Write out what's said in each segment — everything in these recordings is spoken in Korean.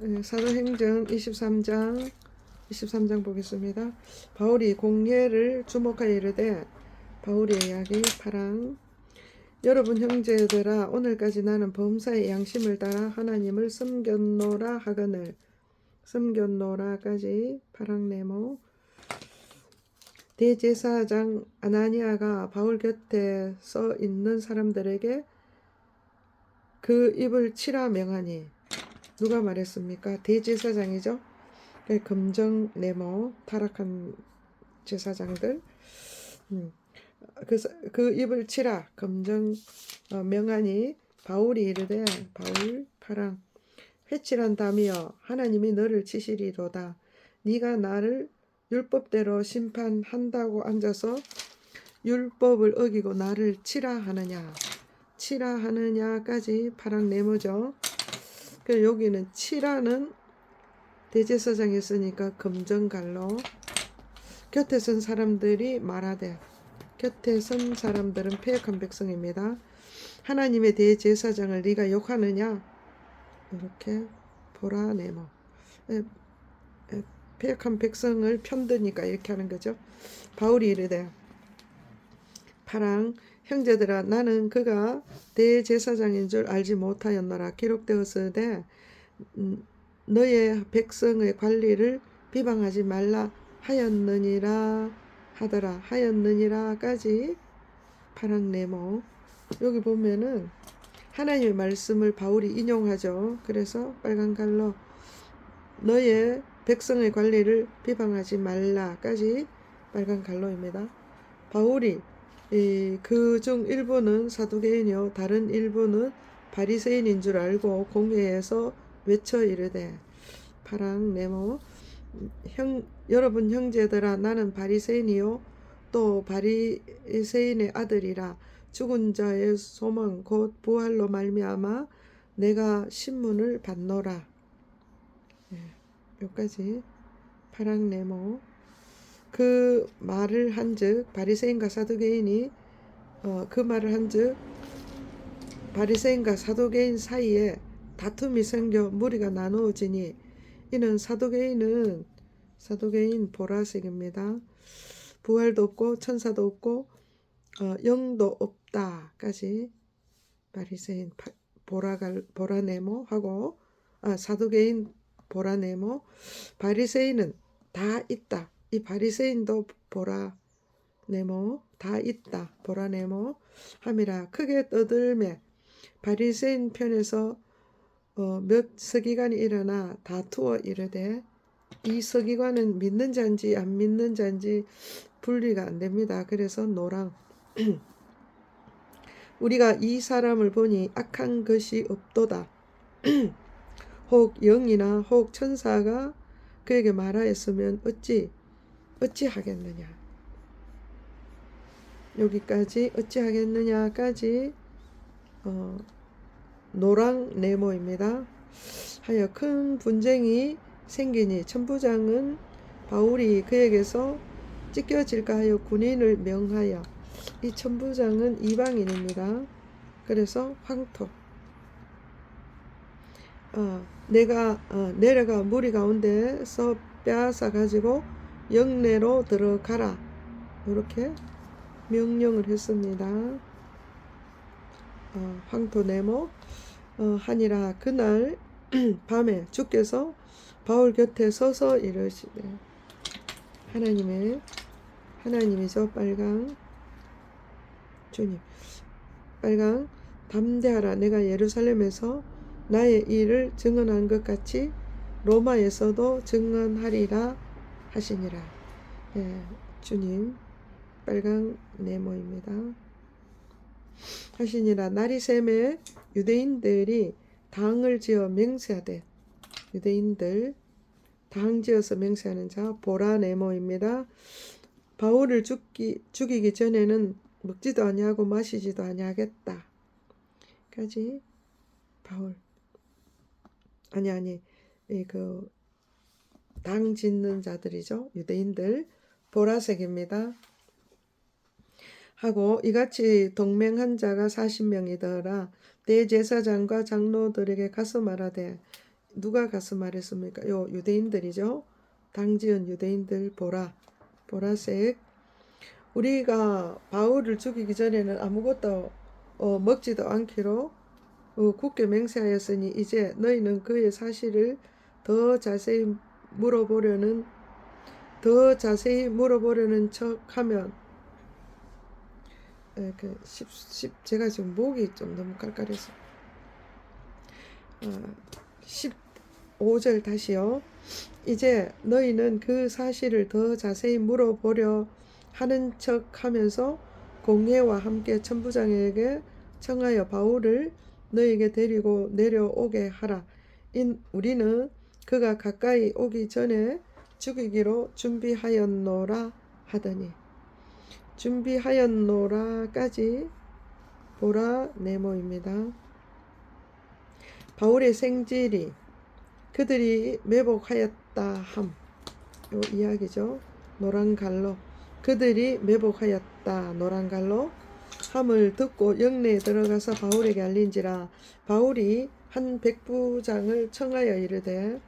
네, 사도행전 23장 23장 보겠습니다. 바울이 공예를 주목하여 이르되 바울의 이야기 파랑. 여러분 형제들아 오늘까지 나는 범사의 양심을 따라 하나님을 섬겼노라 하거늘. 섬겼노라까지 파랑 네모. 대제사장 아나니아가 바울 곁에 서 있는 사람들에게 그 입을 치라 명하니 누가 말했습니까? 대제사장이죠. 그 금정 네모 타락한 제사장들 음. 그, 그 입을 치라 금정 어, 명하니 바울이 이르되 바울 파랑 회칠한 담이여 하나님이 너를 치시리로다 네가 나를 율법대로 심판한다고 앉아서 율법을 어기고 나를 치라 하느냐 치라 하느냐까지 파랑 네모죠. 그 여기는 치라는 대제사장이 쓰니까 금정갈로 곁에 선 사람들이 말하되 곁에 선 사람들은 폐역한 백성입니다. 하나님의 대제사장을 네가 욕하느냐 이렇게 보라 네모 폐역한 백성을 편드니까 이렇게 하는 거죠. 바울이 이르되 파랑 형제들아 나는 그가 대제사장인 줄 알지 못하였노라 기록되었으되 음, 너의 백성의 관리를 비방하지 말라 하였느니라 하더라 하였느니라까지 파랑 네모 여기 보면은 하나님의 말씀을 바울이 인용하죠. 그래서 빨간 갈로 너의 백성의 관리를 비방하지 말라까지 빨간 갈로입니다. 바울이 그 중 일부는 사두개인이요 다른 일부는 바리새인인 줄 알고 공회에서 외쳐 이르되 파랑 네모 형 여러분 형제들아 나는 바리새인이요. 또 바리새인의 아들이라. 죽은 자의 소망 곧 부활로 말미암아 내가 신문을 받노라. 예, 여기까지 파랑 네모 그 말을 한즉 바리새인과 사두개인이 어, 그 말을 한즉 바리새인과 사두개인 사이에 다툼이 생겨 무리가 나누어지니 이는 사두개인은 사두개인 보라색입니다. 부활도 없고 천사도 없고 어, 영도 없다까지 바리새인 보라갈 보라네모 하고 아, 사두개인 보라네모 바리새인은 다 있다. 이 바리새인도 보라 네모 다 있다 보라 네모 함이라 크게 떠들매 바리새인 편에서 어, 몇 서기관이 일어나 다투어 이르되 이 서기관은 믿는 자인지 안 믿는 자인지 분리가 안 됩니다. 그래서 노랑 우리가 이 사람을 보니 악한 것이 없도다. 혹 영이나 혹 천사가 그에게 말하였으면 어찌 어찌 하겠느냐 여기까지 어찌 하겠느냐까지 어, 노랑 네모입니다. 하여 큰 분쟁이 생기니 천부장은 바울이 그에게서 찢겨질까 하여 군인을 명하여 이 천부장은 이방인입니다. 그래서 황토 어, 내가 어, 내려가 무리 가운데서 빼앗아 가지고 영내로 들어가라. 이렇게 명령을 했습니다. 어, 황토 네모. 어, 하니라. 그날 밤에 주께서 바울 곁에 서서 이르시되 하나님의 하나님이죠 빨강. 주님 빨강. 담대하라. 내가 예루살렘에서 나의 일을 증언한 것 같이 로마에서도 증언하리라 하시니라 예, 주님 빨강 네모입니다. 하시니라 날이 샘에 유대인들이 당을 지어 맹세하되 유대인들 당 지어서 맹세하는 자 보라 네모입니다. 바울을 죽기, 죽이기 전에는 먹지도 아니하고 마시지도 아니하겠다. 까지 바울 아니 아니 그 당 짓는 자들이죠 유대인들 보라색입니다. 하고 이같이 동맹한 자가 40명이더라. 대제사장과 장로들에게 가서 말하되 누가 가서 말했습니까? 요 유대인들이죠. 당지은 유대인들 보라 보라색 우리가 바울을 죽이기 전에는 아무것도 어, 먹지도 않기로 어, 굳게 맹세하였으니 이제 너희는 그의 사실을 더 자세히 물어보려는 더 자세히 물어보려는 척하면 에, 그 10, 10, 제가 지금 목이 좀 너무 깔깔해서 어, 15절 다시요. 이제 너희는 그 사실을 더 자세히 물어보려 하는 척 하면서 공예와 함께 천부장에게 청하여 바울을 너에게 데리고 내려오게 하라. 인 우리는 그가 가까이 오기 전에 죽이기로 준비하였노라 하더니 준비하였노라까지 보라 네모입니다. 바울의 생질이 그들이 매복하였다 함. 요 이야기죠. 노란 갈로 그들이 매복하였다 노란 갈로 함을 듣고 영내에 들어가서 바울에게 알린지라 바울이 한 백부장을 청하여 이르되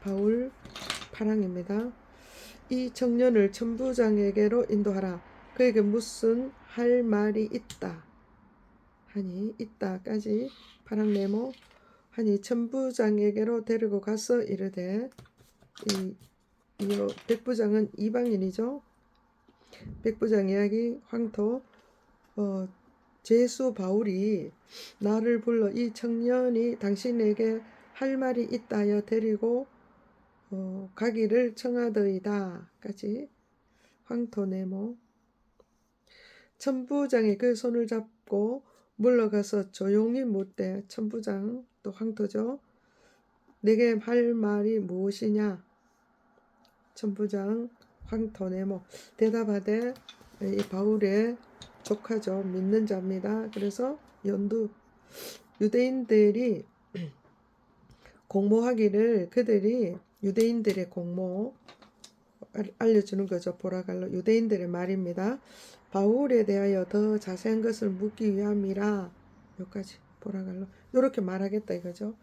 바울 파랑입니다. 이 청년을 천부장에게로 인도하라. 그에게 무슨 할 말이 있다. 하니 있다까지 파랑 네모 하니 천부장에게로 데리고 가서 이르되 이, 이 백부장은 이방인이죠. 백부장 이야기 황토 어, 제수 바울이 나를 불러 이 청년이 당신에게 할 말이 있다여 데리고 어, 가기를 청하더이다까지 황토 네모 천부장이 그 손을 잡고 물러가서 조용히 묻되 천부장 또 황토죠. 내게 할 말이 무엇이냐? 천부장 황토 네모 대답하되 이 바울의 조카죠. 믿는 자입니다. 그래서 연두 유대인들이 공모하기를 그들이 유대인들의 공모 알- 알려주는 거죠. 보라갈로 유대인들의 말입니다. 바울에 대하여 더 자세한 것을 묻기 위함이라 여기까지 보라갈로 이렇게 말하겠다 이거죠.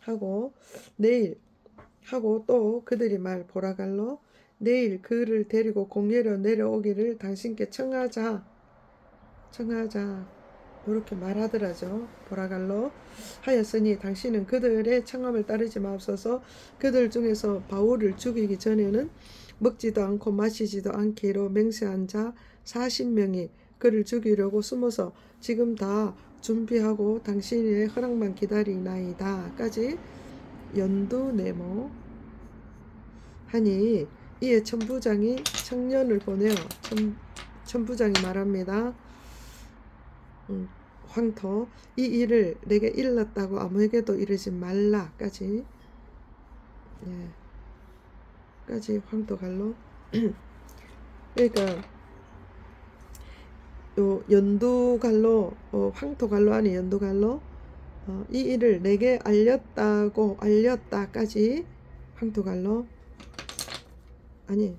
하고 내일 하고 또 그들이 말 보라갈로 내일 그를 데리고 공예로 내려오기를 당신께 청하자 청하자 이렇게 말하더라죠. 보라갈로 하였으니 당신은 그들의 청함을 따르지 마옵소서 그들 중에서 바울을 죽이기 전에는 먹지도 않고 마시지도 않기로 맹세한 자 40명이 그를 죽이려고 숨어서 지금 다 준비하고 당신의 허락만 기다리나이다 까지 연두 네모 하니 이에 천부장이 청년을 보내어 천, 천부장이 말합니다. 음, 황토 이 일을 내게 일렀다고 아무에게도 이르지 말라까지. 예. 까지 황토 갈로. 그러니까 요 연두 갈로 어, 황토 갈로 아니 연두 갈로 어, 이 일을 내게 알렸다고 알렸다까지 황토 갈로. 아니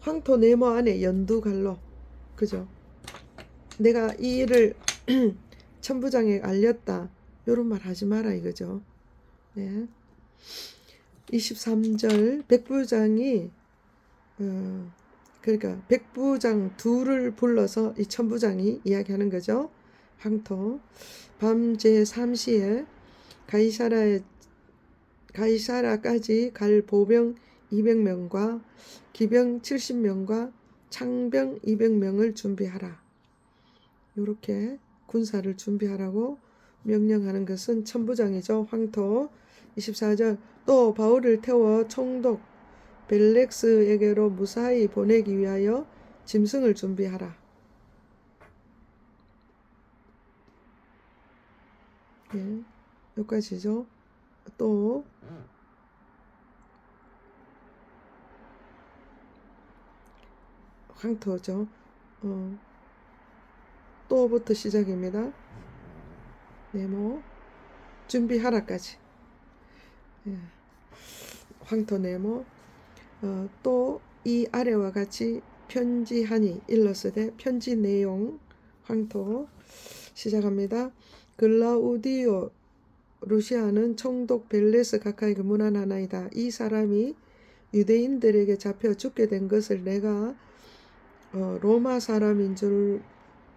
황토 네모 안에 연두 갈로. 그죠? 내가 이 일을 천부장에 알렸다 요런 말 하지 마라 이거죠 네 23절 백부장이 어, 그러니까 백부장 둘을 불러서 이 천부장이 이야기하는 거죠. 황토 밤제 3시에 가이사라에 가이사라까지 갈 보병 200명과 기병 70명과 창병 200명을 준비하라. 이렇게 군사를 준비하라고 명령하는 것은 천부장이죠. 황토 24절 또 바울을 태워 총독 벨렉스에게로 무사히 보내기 위하여 짐승을 준비하라. 예, 여기까지죠. 또 황토죠. 어, 또부터 시작입니다. 네모 준비하라까지. 예. 황토 네모 어, 또 이 아래와 같이 편지하니 일러스되 편지 내용 황토 시작합니다. 글라우디오 루시아는 총독 벨레스 가까이그 문안하나이다. 이 사람이 유대인들에게 잡혀 죽게 된 것을 내가 어, 로마 사람인 줄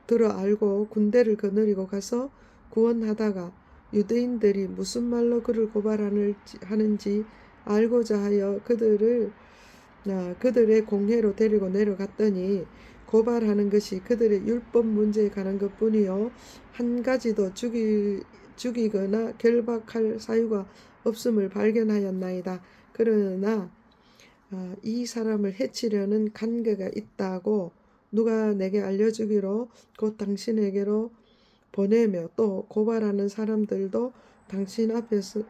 들어 알고 군대를 거느리고 가서 구원하다가 유대인들이 무슨 말로 그를 고발하는지 하는지 알고자 하여 그들을 아, 그들의 공회로 데리고 내려갔더니 고발하는 것이 그들의 율법 문제에 관한 것뿐이요 한 가지도 죽이, 죽이거나 결박할 사유가 없음을 발견하였나이다. 그러나 아, 이 사람을 해치려는 관계가 있다고 누가 내게 알려주기로 곧 당신에게로 보내며 또 고발하는 사람들도 당신 앞에서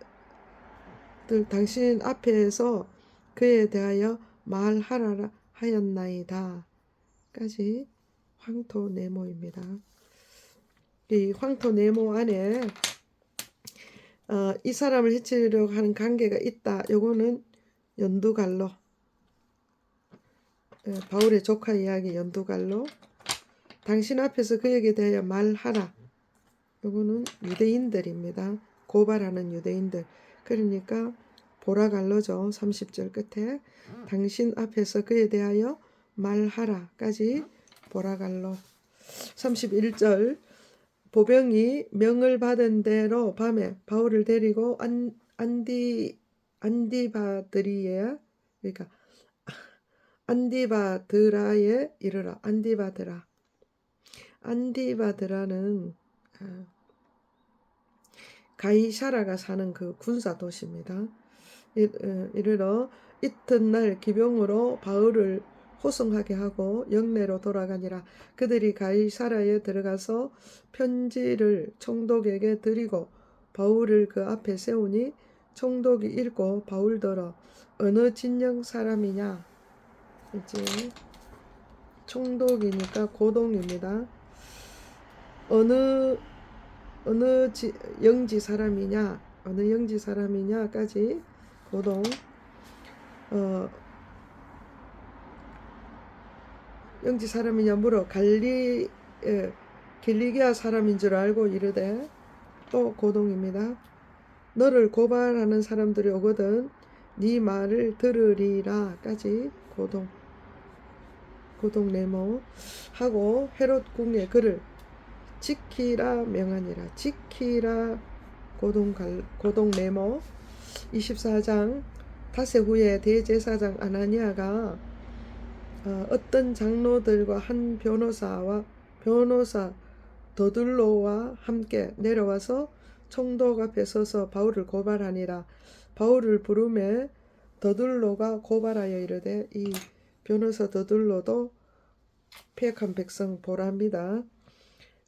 들 당신 앞에서 그에 대하여 말하라 하였나이다. 까지 황토 네모입니다. 이 황토 네모 안에 어, 이 사람을 해치려고 하는 관계가 있다. 요거는 연두갈로 예, 바울의 조카 이야기 연두갈로 당신 앞에서 그에게 대하여 말하라. 요거는 유대인들입니다. 고발하는 유대인들. 그러니까 보라갈로죠. 30절 끝에 당신 앞에서 그에 대하여 말하라까지 보라갈로. 31절 보병이 명을 받은 대로 밤에 바울을 데리고 안, 안디 안디바드리에 그러니까 안디바드라에 이르라. 안디바드라. 안디바드라는 아, 가이샤라가 사는 그 군사 도시입니다. 이- 어, 이르러 이튿날 기병으로 바울을 호송하게 하고 영내로 돌아가니라. 그들이 가이사라에 들어가서 편지를 총독에게 드리고 바울을 그 앞에 세우니 총독이 읽고 바울더러 어느 진영 사람이냐 이제 총독이니까 고동입니다. 어느 어느 지, 영지 사람이냐 어느 영지 사람이냐까지 고동 어 영지 사람이냐 물어 갈리 에, 길리기아 사람인 줄 알고 이르되 또 고동입니다. 너를 고발하는 사람들이 오거든 네 말을 들으리라까지 고동 고동 네모 하고 헤롯 궁에 그를 지키라 명하니라. 지키라 고동 갈 고동 네모 24장. 다세 후에 대제사장 아나니아가 어, 어떤 장로들과 한 변호사와 변호사 더둘로와 함께 내려와서 총독 앞에 서서 바울을 고발하니라. 바울을 부르매 더둘로가 고발하여 이르되 이 변호사 더둘로도 폐역한 백성 보라입니다.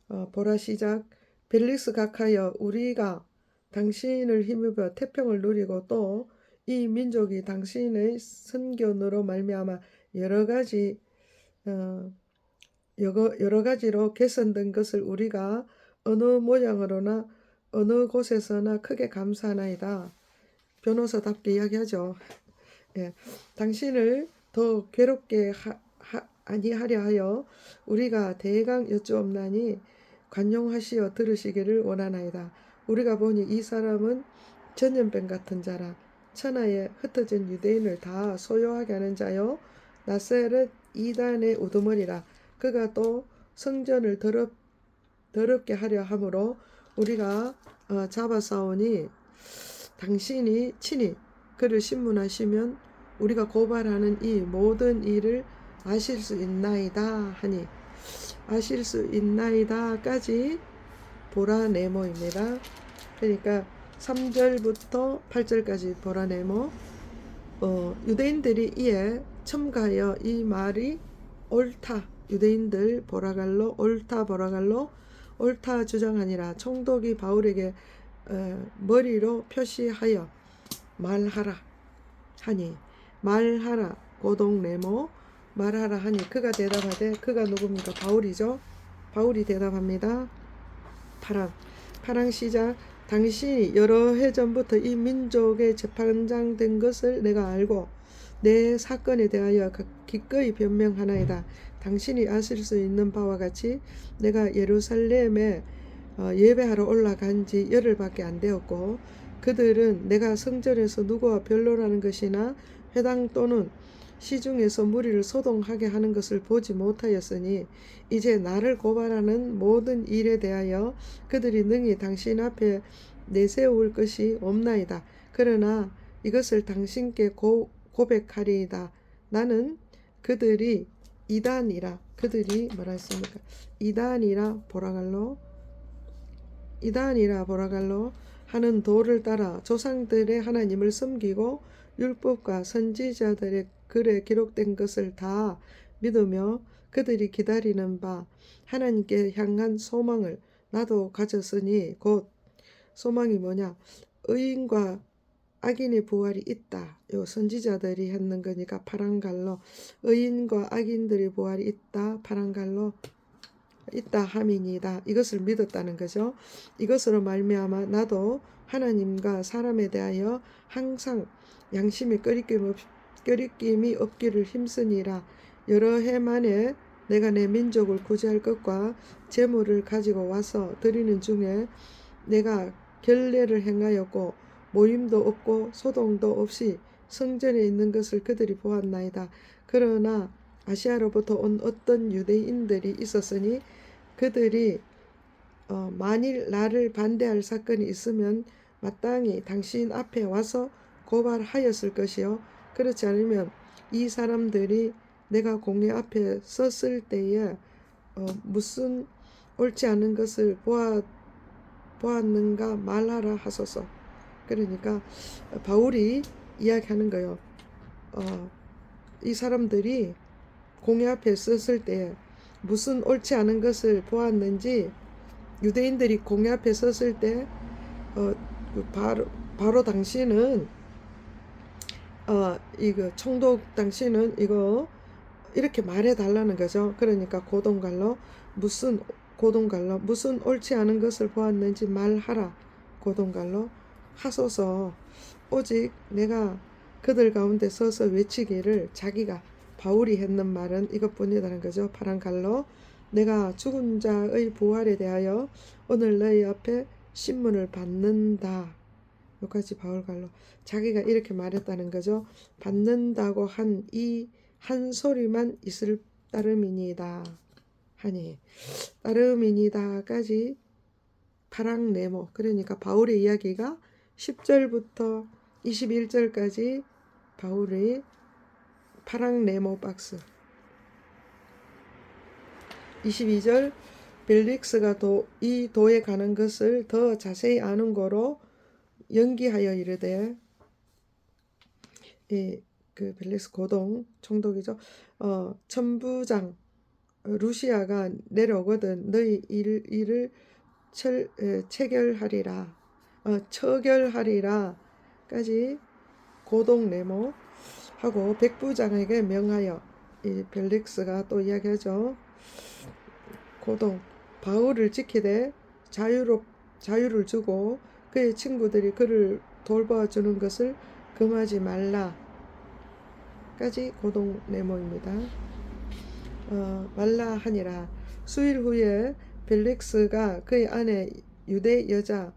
어, 보라 시작 벨리스 각하여 우리가 당신을 힘입어 태평을 누리고 또 이 민족이 당신의 선견으로 말미암아 여러 가지 어, 여러, 여러 가지로 개선된 것을 우리가 어느 모양으로나 어느 곳에서나 크게 감사하나이다. 변호사답게 이야기하죠. 예, 당신을 더 괴롭게 하, 하, 아니하려 하여 우리가 대강 여쭈옵나니 관용하시어 들으시기를 원하나이다. 우리가 보니 이 사람은 전염병 같은 자라. 천하에 흩어진 유대인을 다 소요하게 하는 자요. 나세렛 이단의 우두머리라. 그가 또 성전을 더럽 더럽게 하려 함으로 우리가 어, 잡아싸우니 당신이 친히 그를 신문하시면 우리가 고발하는 이 모든 일을 아실 수 있나이다 하니 아실 수 있나이다까지 보라 네모입니다. 그러니까 3절부터 8절까지 보라 네모. 어, 유대인들이 이에 첨가하여 이 말이 옳다. 유대인들 보라갈로 옳다 보라갈로 옳다 주장하니라. 총독이 바울에게 어, 머리로 표시하여 말하라 하니 말하라. 고동 네모. 말하라 하니 그가 대답하되 그가 누굽니까? 바울이죠. 바울이 대답합니다. 파랑. 파랑 시작. 당신이 여러 해 전부터 이 민족의 재판장 된 것을 내가 알고 내 사건에 대하여 가- 기꺼이 변명하나이다. 당신이 아실 수 있는 바와 같이 내가 예루살렘에 어, 예배하러 올라간 지 열흘밖에 안 되었고 그들은 내가 성전에서 누구와 변론하는 것이나 회당 또는 시중에서 무리를 소동하게 하는 것을 보지 못하였으니 이제 나를 고발하는 모든 일에 대하여 그들이 능히 당신 앞에 내세울 것이 없나이다. 그러나 이것을 당신께 고, 고백하리이다. 나는 그들이 이단이라 그들이 뭐라 했습니까? 이단이라 보라갈로 이단이라 보라갈로 하는 도를 따라 조상들의 하나님을 섬기고 율법과 선지자들의 글에 기록된 것을 다 믿으며 그들이 기다리는 바 하나님께 향한 소망을 나도 가졌으니 곧 소망이 뭐냐 의인과 악인의 부활이 있다. 요 선지자들이 했는 거니까 파란 갈로 의인과 악인들의 부활이 있다. 파란 갈로 있다 함이니다. 이것을 믿었다는 거죠. 이것으로 말미암아 나도 하나님과 사람에 대하여 항상 양심의 꺼리낌이 없기를 힘쓰니라. 여러 해 만에 내가 내 민족을 구제할 것과 재물을 가지고 와서 드리는 중에 내가 결례를 행하였고 모임도 없고 소동도 없이 성전에 있는 것을 그들이 보았나이다. 그러나 아시아로부터 온 어떤 유대인들이 있었으니 그들이 어, 만일 나를 반대할 사건이 있으면 마땅히 당신 앞에 와서 고발하였을 것이요. 그렇지 않으면 이 사람들이 내가 공회 앞에 섰을 때에 어, 무슨 옳지 않은 것을 보아, 보았는가 말하라 하소서. 그러니까 바울이 이야기하는 거요. 어, 이 사람들이 공회 앞에 섰을 때 무슨 옳지 않은 것을 보았는지 유대인들이 공회 앞에 섰을 때 어, 그 바로 바로 당신은 어 이거 총독 당신은 이거 이렇게 말해 달라는 거죠. 그러니까 고동갈로 무슨 고동갈로 무슨 옳지 않은 것을 보았는지 말하라. 고동갈로 하소서 오직 내가 그들 가운데 서서 외치기를 자기가 바울이 했는 말은 이것뿐이라는 거죠. 파란 갈로 내가 죽은 자의 부활에 대하여 오늘 너희 앞에 신문을 받는다. 여기까지 바울 갈로 자기가 이렇게 말했다는 거죠. 받는다고 한이한 소리만 있을 따름이니다. 하니 따름이니다까지 파랑 네모 그러니까 바울의 이야기가 10절부터 21절까지 바울의 파랑 네모 박스 22절 벨릭스가 도, 이 도에 가는 것을 더 자세히 아는 거로 연기하여 이르되 이그 벨릭스 고동 총독이죠. 어 천부장 어, 루시아가 내려오거든 너희 일, 일을 철, 에, 체결하리라 어, 처결하리라까지 고동 네모 하고 백부장에게 명하여 이 벨릭스가 또 이야기하죠. 고동 바울을 지키되 자유롭 자유를 주고 그의 친구들이 그를 돌봐주는 것을 금하지 말라 까지 고동 네모입니다. 어, 말라 하니라 수일 후에 벨릭스가 그의 아내 유대 여자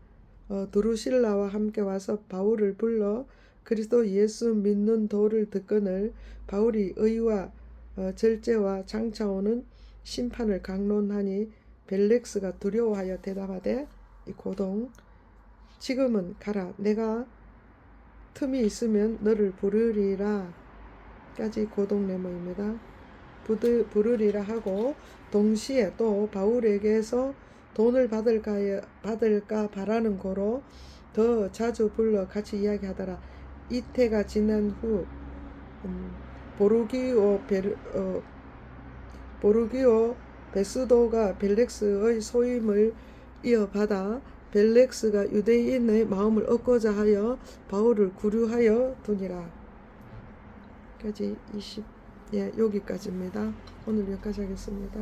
어, 두루실라와 함께 와서 바울을 불러 그리스도 예수 믿는 도를 듣거늘 바울이 의와 어, 절제와 장차오는 심판을 강론하니 벨렉스가 두려워하여 대답하되 이 고동 지금은 가라 내가 틈이 있으면 너를 부르리라 까지 고동 네모입니다. 부드, 부르리라 하고 동시에 또 바울에게서 돈을 받을까 받을까 바라는 거로 더 자주 불러 같이 이야기하더라. 이태가 지난 후 음, 보르기오 베르, 어, 보르기오 베스도가 벨렉스의 소임을 이어받아 벨렉스가 유대인의 마음을 얻고자 하여 바울을 구류하여 두니라. 까지 20, 예, 여기까지입니다. 오늘 여기까지 하겠습니다.